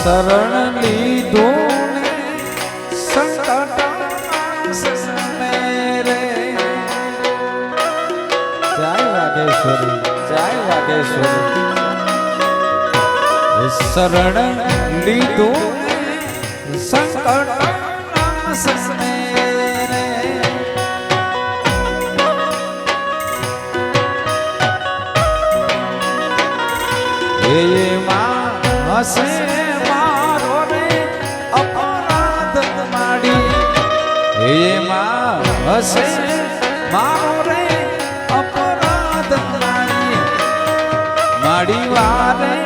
શરણ લીધું ને સંકટમાં સસમે રે જય વાગેશ્વરી જય વાગેશ્વરી શરણ લીધું ને સંકટમાં સસમે હસે મારો રે અપરાધ માડી વારે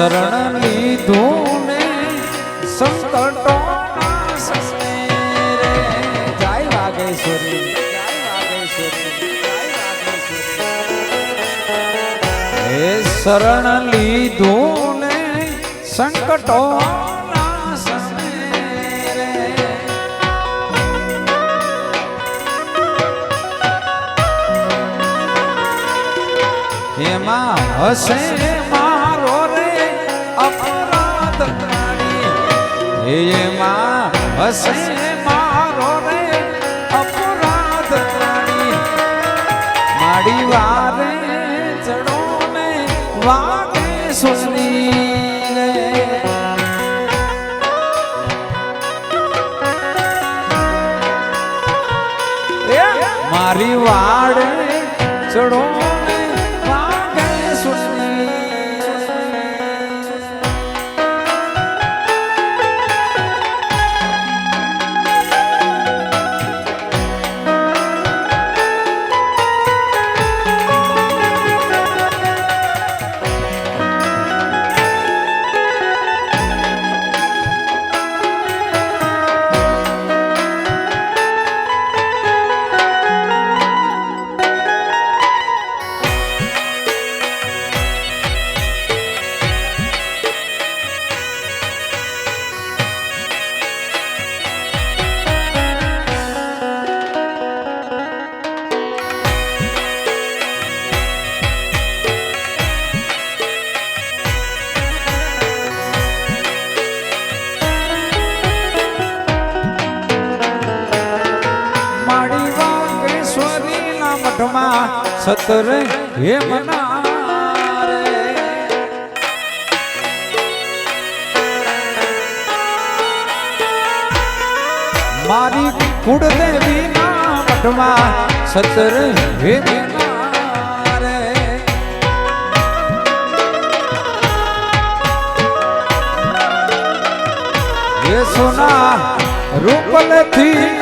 શરણ લીધું ને સંકટો જય વાગેશ્વરી હે શરણ લીધું ને સંકટો એમાં હસે મારો એમાં હસે મારો રે અપરાધ પ્રાણી માડી વારે ચડો ને વાગે સુસની રે મારી વાડે ચડો સતર હે મના રે મારી કુળદેવીના મઠમાં સતર હે મના રે એ સોના રૂપલથી ચડ્યા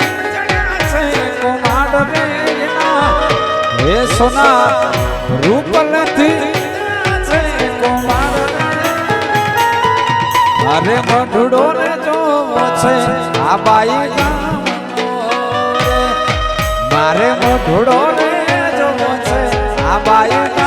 સોના રૂપ નથી. અરે મઢડો ને જોવો છે આ બાઈ. મારે મઢડો ને જોવો છે આ બાઈ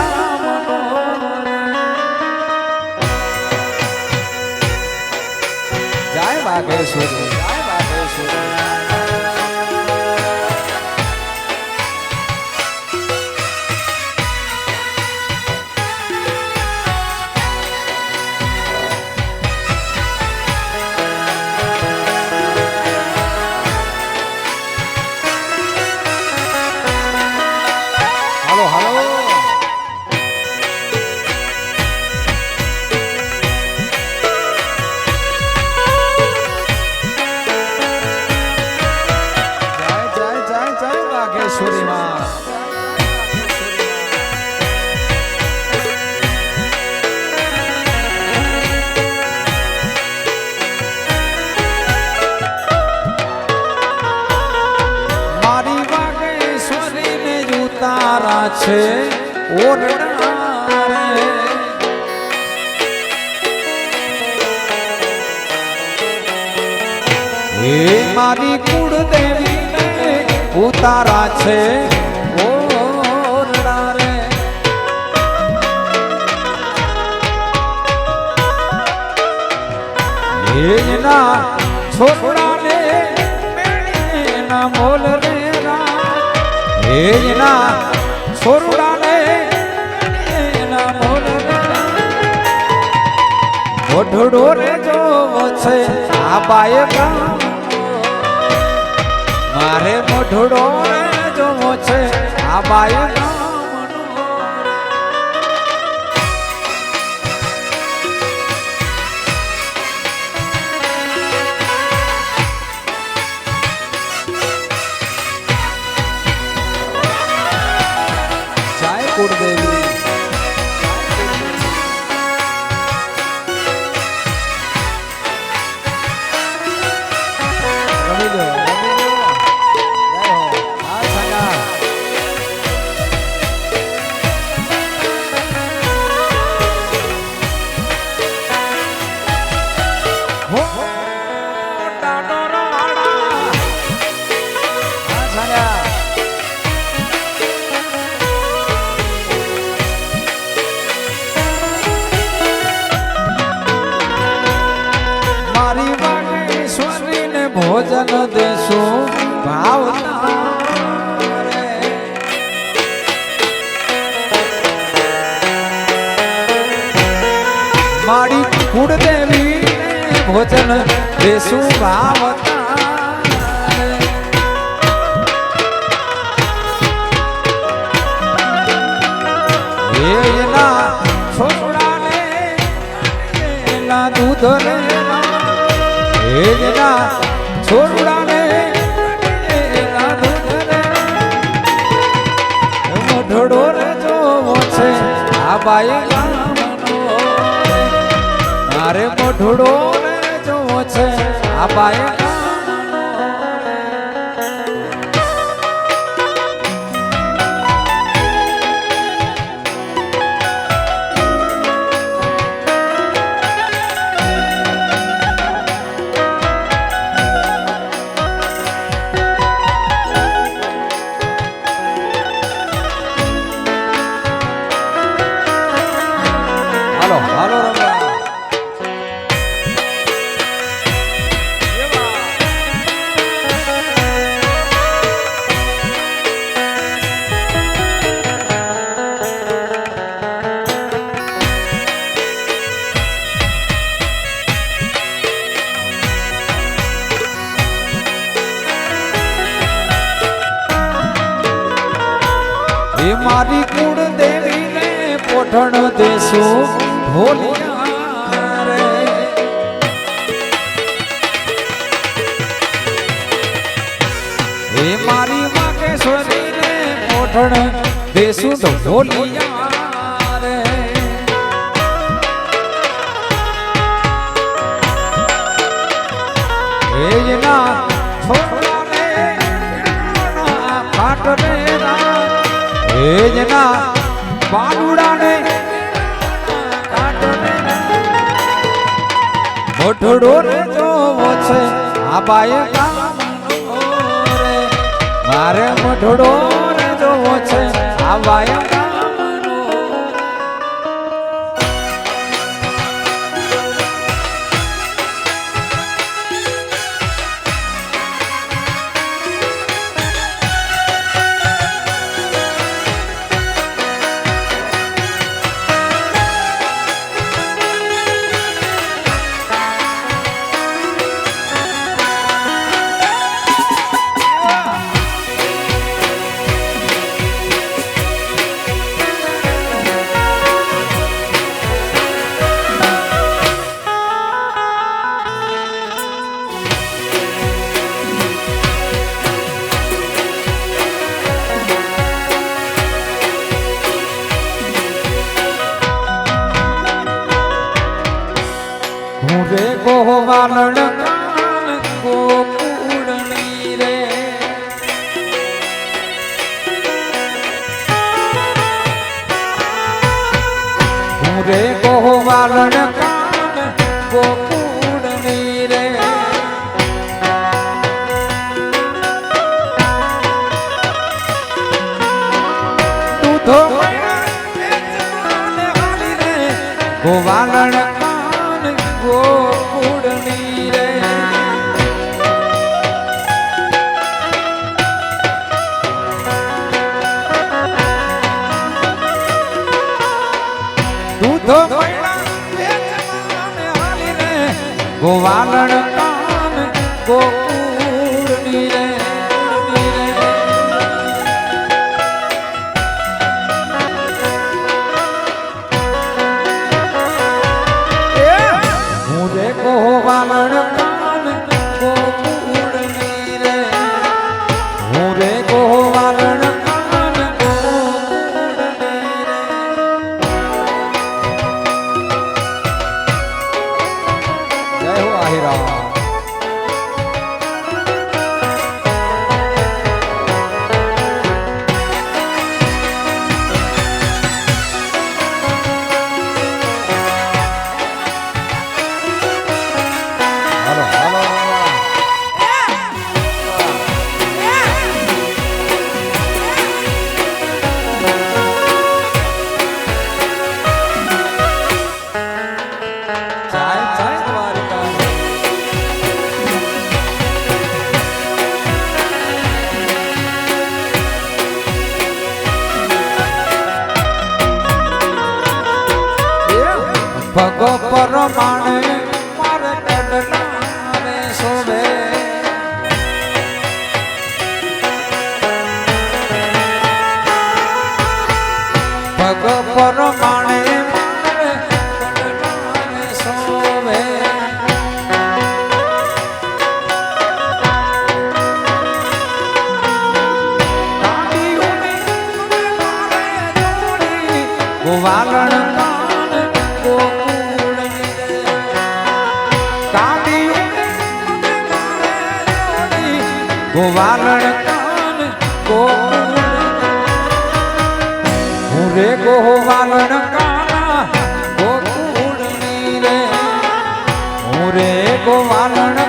છે ઓરડા રે. હે મારી કુળદેવી ઉતારા છે ઓરડા રે. એના છોકરાને મેળીના મોલ રે રા એના છોકરાને મેળીના મોલ રે મોઢડો રે જોવો છે, આ બાય મારે મોઢડો રે જોવો છે, આ બાય ભોજન દેશું ભાવતા. મારી કુળદેવીને ભોજન દેશું ભાવતા છોકરાને દૂધ રે એના બાઈ ગામનો રે. મારે મોઢડો ને જો છે આ બાઈ હાલો. હાલો રમવા મારી કુળ દેવીને પોઠણ દેશું. એ મારી વાકેશ્વરીને પોઠણ દેશું તો ભોલિયા રે એના રે મોઢડો ને જોવો છે. આ બાય ગામનો રે. મારે મોઢડો ને જોવો છે. આ બાય ગોવાલણ કાન ગોકુળની રે હું રે ગોવાલણ fagot રે ગોહો વાલણ કાના ગોકુળની રે. હું રે ગોવાલણ